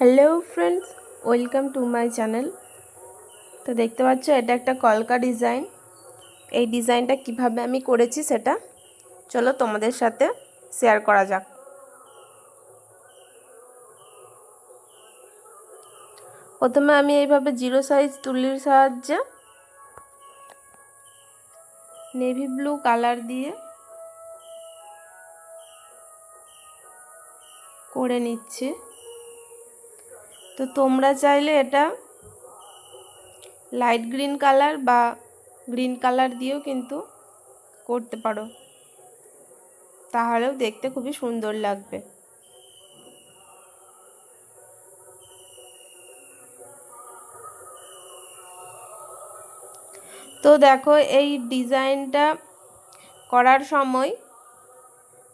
Hello friends welcome to my channel তো দেখতে পাচ্ছ, এটা একটা কলকা ডিজাইন এই ডিজাইনটা কীভাবে আমি করেছি সেটা চলো তোমাদের সাথে শেয়ার করা যাক। প্রথমে আমি এইভাবে জিরো সাইজ তুলির সাহায্যে নেভি ব্লু কালার দিয়ে করে নিচ্ছি। তো তোমরা চাইলে এটা লাইট গ্রিন কালার বা গ্রিন কালার দিয়েও কিন্তু করতে পারো। তাহলেও দেখতে খুবই সুন্দর লাগবে। তো দেখো এই ডিজাইনটা করার সময়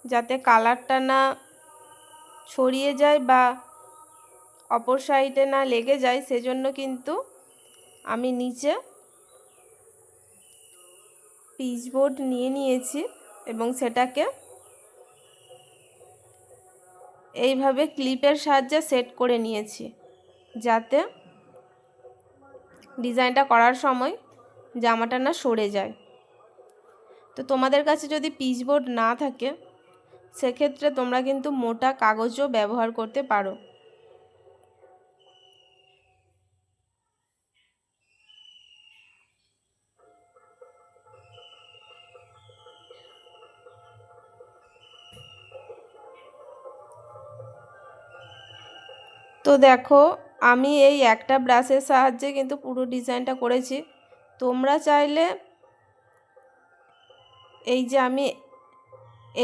যাতে কালারটা না ছড়িয়ে যায় বা অপর সাইডে না লেগে যায়, সেজন্য কিন্তু আমি নিচে পিচবোর্ড নিয়ে নিয়েছি এবং সেটাকে এইভাবে ক্লিপের সাহায্যে সেট করে নিয়েছি, যাতে ডিজাইনটা করার সময় জামাটা না সরে যায়। তো তোমাদের কাছে যদি পিচবোর্ড না থাকে, সেক্ষেত্রে তোমরা কিন্তু মোটা কাগজও ব্যবহার করতে পারো। তো দেখো, আমি এই একটা ব্রাশের সাহায্যে কিন্তু পুরো ডিজাইনটা করেছি। তোমরা চাইলে এই যে আমি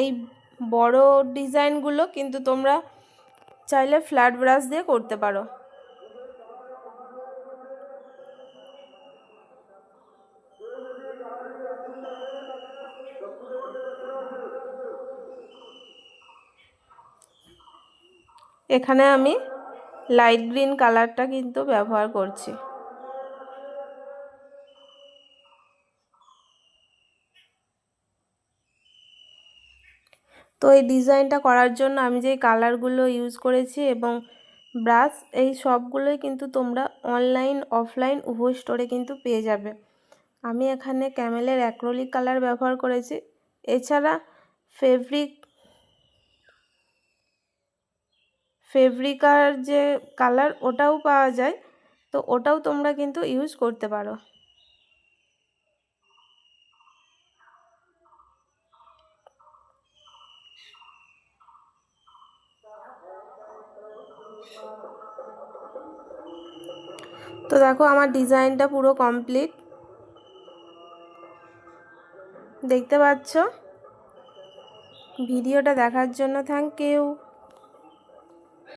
এই বড় ডিজাইনগুলো কিন্তু তোমরা চাইলে ফ্ল্যাট ব্রাশ দিয়ে করতে পারো। এখানে আমি লাইট গ্রিন কালারটা কিন্তু ব্যবহার করছি। তো এই ডিজাইনটা করার জন্য আমি যেই কালারগুলো ইউজ করেছি এবং ব্রাশ এই সবগুলোই কিন্তু তোমরা অনলাইন অফলাইন উভয় স্টোরে কিন্তু পেয়ে যাবে। আমি এখানে ক্যামেলের অ্যাক্রোলিক কালার ব্যবহার করেছি। এছাড়া ফেব্রিক ফেব্রিকার যে কালার ওটাও পাওয়া যায়, তো ওটাও তোমরা কিন্তু ইউজ করতে পারো। তো দেখো আমার ডিজাইনটা পুরো কমপ্লিট দেখতে পাচ্ছ? ভিডিওটা দেখার জন্য থ্যাংক ইউ